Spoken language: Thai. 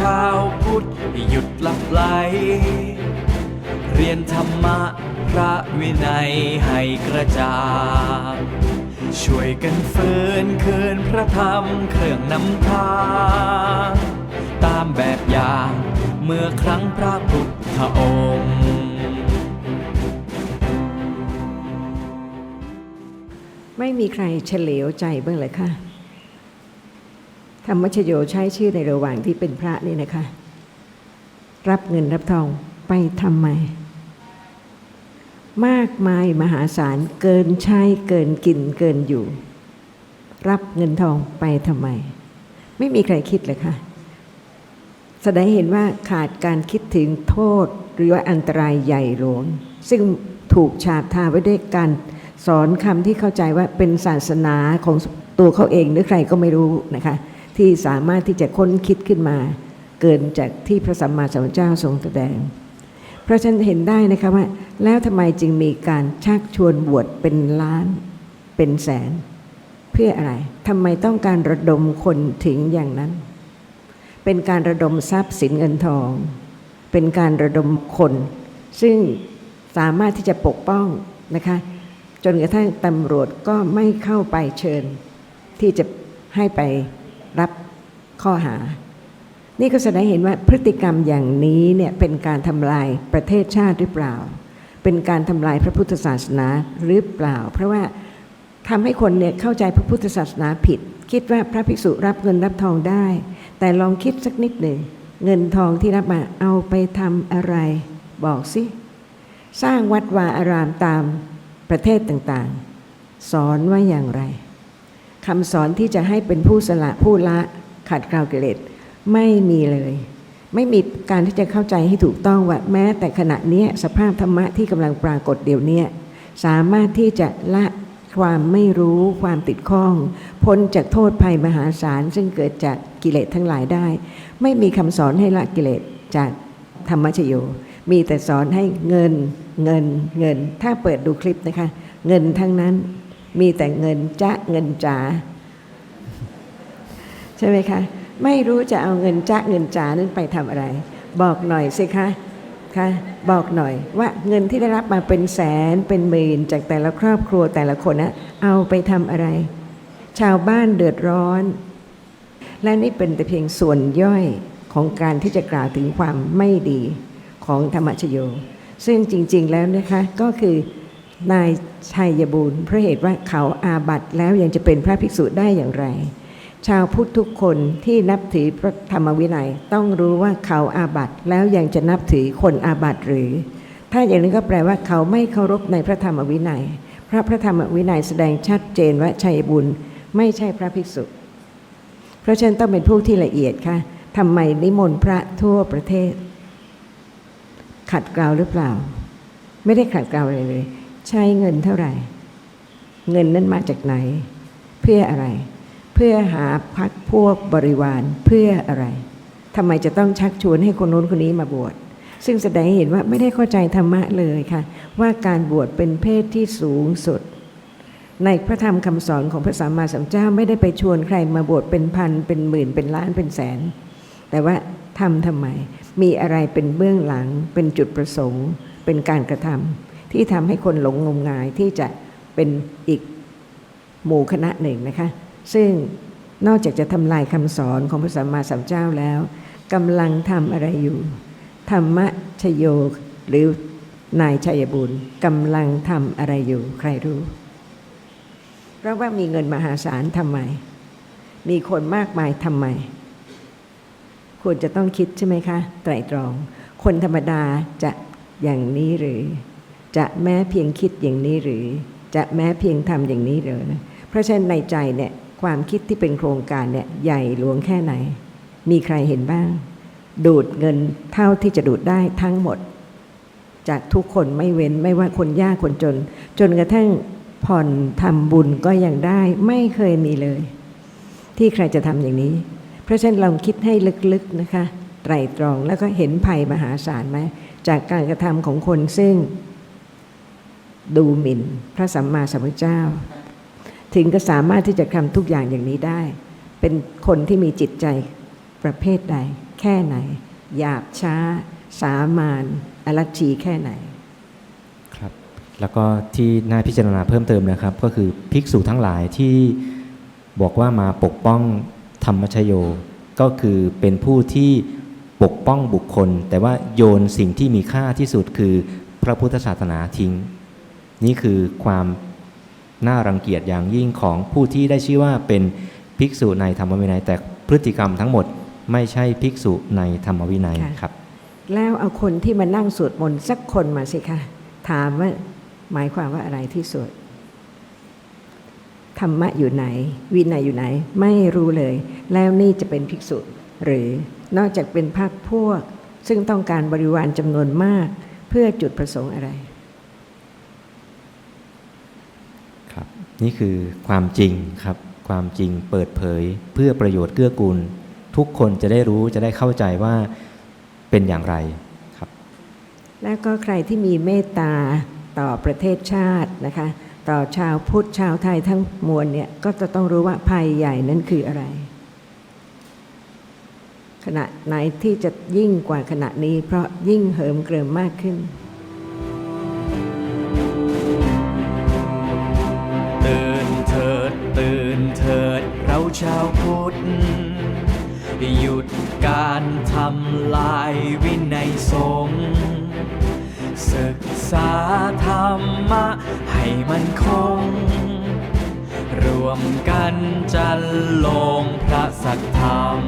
ชาวพุทธให้หยุดหลับไหล เรียนธรรมะพระวินัยให้กระจ่างช่วยกันฟื้นคืนพระธรรมเครื่องนำทางตามแบบอย่างเมื่อครั้งพระพุทธองค์ ไม่มีใครเฉลียวใจบ้างเลยค่ะ ธรรมชโยใช้ชื่อในระหว่างที่เป็นพระนี่นะคะ รับเงินรับทองไปทำไม มากมายมหาศาลเกินใช้เกินกินเกินอยู่ รับเงินทองไปทำไม ไม่มีใครคิดเลยค่ะแสดงเห็นว่าขาดการคิดถึงโทษหรือว่าอันตรายใหญ่หลวง ซึ่งถูกฉาบทาไว้ด้วยการสอนคำที่เข้าใจว่าเป็นศาสนาของตัวเขาเองหรือใครก็ไม่รู้นะคะ ที่สามารถที่จะค้นคิดขึ้นมา เกินจากที่พระสัมมาสัมพุทธเจ้าทรงแสดง เพราะฉะนันเห็นได้นะคะว่า แล้วทำไมจึงมีการชักชวนบวชเป็นล้านเป็นแสน เพื่ออะไรทำไมต้องการระดมคนถึงอย่างนั้น เป็นการระดมทรัพย์สินเงินทอง เป็นการระดมคน ซึ่งสามารถที่จะปกป้องนะคะจนกระทั่งตำรวจก็ไม่เข้าไปเชิญ ที่จะให้ไป รับข้อหา นี่ก็แสดงเห็นว่าพฤติกรรมอย่างนี้เนี่ยเป็นการทำลายประเทศชาติหรือเปล่า เป็นการทำลายพระพุทธศาสนาหรือเปล่า เพราะว่าทำให้คนเนี่ยเข้าใจพระพุทธศาสนาผิด คิดว่าพระภิกษุรับเงินรับทองได้ แต่ลองคิดสักนิดหนึ่งเงินทองที่รับมาเอาไปทำอะไร บอกสิ สร้างวัดวาอารามตามประเทศต่างๆ สอนว่าอย่างไร คำสอนที่จะให้เป็นผู้สละผู้ละขัดเกลากิเลสไม่มีเลย ไม่มีการที่จะเข้าใจให้ถูกต้องว่าแม้แต่ขณะนี้สภาพธรรมะที่กำลังปรากฏเดี๋ยวนี้สามารถที่จะละความไม่รู้ความติดข้อง พ้นจากโทษภัยมหาศาล ซึ่งเกิดจากกิเลสทั้งหลายได้ ไม่มีคำสอนให้ละกิเลสจากธรรมชโย มีแต่สอนให้เงินเงินเงิน ถ้าเปิดดูคลิปนะคะ เงินทั้งนั้น มีแต่เงินจะเงินจ๋าใช่ไหมคะ ไม่รู้จะเอาเงินจะเงินจ๋านั้นไปทำอะไร บอกหน่อยสิคะคะบอกหน่อยว่าเงินที่ได้รับมาเป็นแสนเป็นหมื่นจากแต่ละครอบครัวแต่ละคนนะเอาไปทำอะไร ชาวบ้านเดือดร้อน และนี่เป็นแต่เพียงส่วนย่อยของการที่จะกล่าวถึงความไม่ดีของธรรมชโย ซึ่งจริง ๆ แล้วนะคะก็คือ นายชัยบูรณ์เพราะเหตุว่าเขาอาบัตแล้วยังจะเป็นพระภิกษุได้อย่างไร ชาวพุทธทุกคนที่นับถือพระธรรมวินัยต้องรู้ว่าเขาอาบัตแล้วยังจะนับถือคนอาบัตหรือ ถ้าอย่างนี้ก็แปลว่าเขาไม่เคารพในพระธรรมวินัย พระพระธรรมวินัยแสดงชัดเจนว่าชัยบุญไม่ใช่พระภิกษุ เพราะฉะนั้นต้องเป็นผู้ที่ละเอียดค่ะทำไมนิมนต์พระทั่วประเทศ ขัดเกลาหรือเปล่า ไม่ได้ขัดเกลาอะไรเลย ใช้เงินเท่าไหร่ เงินนั้นมาจากไหน เพื่ออะไร เพื่อหาพักพวกบริวารเพื่ออะไรทำไมจะต้องชักชวนให้คนโน้นคนนี้มาบวชซึ่งแสดงให้เห็นว่าไม่ได้เข้าใจธรรมะเลยค่ะ ว่าการบวชเป็นเพศที่สูงสุด ในพระธรรมคำสอนของพระสัมมาสัมพุทธเจ้าไม่ได้ไปชวนใครมาบวชเป็นพันเป็นหมื่นเป็นล้านเป็นแสน แต่ว่าทำทำไม มีอะไรเป็นเบื้องหลัง เป็นจุดประสงค์ เป็นการกระทำ ที่ทำให้คนหลงงมงายที่จะเป็นอีกหมู่คณะหนึ่งนะคะ ซึ่งนอกจากจะทำลายคำสอนของพระสัมมาสัมพุทธเจ้าแล้วกำลังทำอะไรอยู่ ธรรมชโยหรือนายชัยบุญกำลังทำอะไรอยู่ใครรู้ เพราะว่ามีเงินมหาศาลทำไม มีคนมากมายทำไม ควรจะต้องคิดใช่ไหมคะ ไตรตรอง คนธรรมดาจะอย่างนี้หรือ จะแม้เพียงคิดอย่างนี้หรือ จะแม้เพียงทำอย่างนี้หรือนะเพราะฉะนั้นในใจเนี่ยความคิดที่เป็นโครงการเนี่ยใหญ่หลวงแค่ไหน มีใครเห็นบ้าง ดูดเงินเท่าที่จะดูดได้ทั้งหมด จากทุกคนไม่เว้นไม่ว่าคนยากคนจน จนกระทั่งผ่อนทำบุญก็ยังได้ไม่เคยมีเลย ที่ใครจะทำอย่างนี้ เพราะฉะนั้นลองคิดให้ลึกๆนะคะ ไตรตรองแล้วก็เห็นภัยมหาศาลไหมจากการกระทำของคนซึ่ง ดูหมิ่นพระสัมมาสัมพุทธเจ้า ถึงก็สามารถที่จะทำทุกอย่างอย่างนี้ได้ เป็นคนที่มีจิตใจประเภทใด แค่ไหน หยาบช้า สามานอลัชชีแค่ไหนครับ แล้วก็ที่น่าพิจารณาเพิ่มเติมนะครับ ก็คือภิกษุทั้งหลายที่บอกว่ามาปกป้องธรรมชโย ก็คือเป็นผู้ที่ปกป้องบุคคล แต่ว่าโยนสิ่งที่มีค่าที่สุดคือพระพุทธศาสนาทิ้ง นี่คือความน่ารังเกียจอย่างยิ่งของผู้ที่ได้ชื่อว่าเป็นภิกษุในธรรมวินัย แต่พฤติกรรมทั้งหมดไม่ใช่ภิกษุในธรรมวินัยค่ะครับ แล้วเอาคนที่มานั่งสวดมนต์สักคนมาสิคะถามว่าหมายความว่าอะไรที่สวดธรรมะอยู่ไหน วินัยอยู่ไหน ไม่รู้เลย แล้วนี่จะเป็นภิกษุ หรือนอกจากเป็นพรรคพวก ซึ่งต้องการบริวารจำนวนมาก เพื่อจุดประสงค์อะไร ครับ นี่คือความจริงครับ ความจริงเปิดเผย เพื่อประโยชน์เกื้อกูล ทุกคนจะได้รู้จะได้เข้าใจว่าเป็นอย่างไรครับ แล้วก็ใครที่มีเมตตาต่อประเทศชาตินะคะ ต่อชาวพุทธชาวไทยทั้งมวลเนี่ยก็จะต้องรู้ว่าภัยใหญ่นั้นคืออะไร ขณะไหนที่จะยิ่งกว่าขณะนี้ เพราะยิ่งเหิมเกริมมากขึ้น เถิดเราชาวพุทธ หยุดการทำลายวินัยสงฆ์ศึกษาธรรมะให้มันคง รวมกันจันลงพระสัทธรรม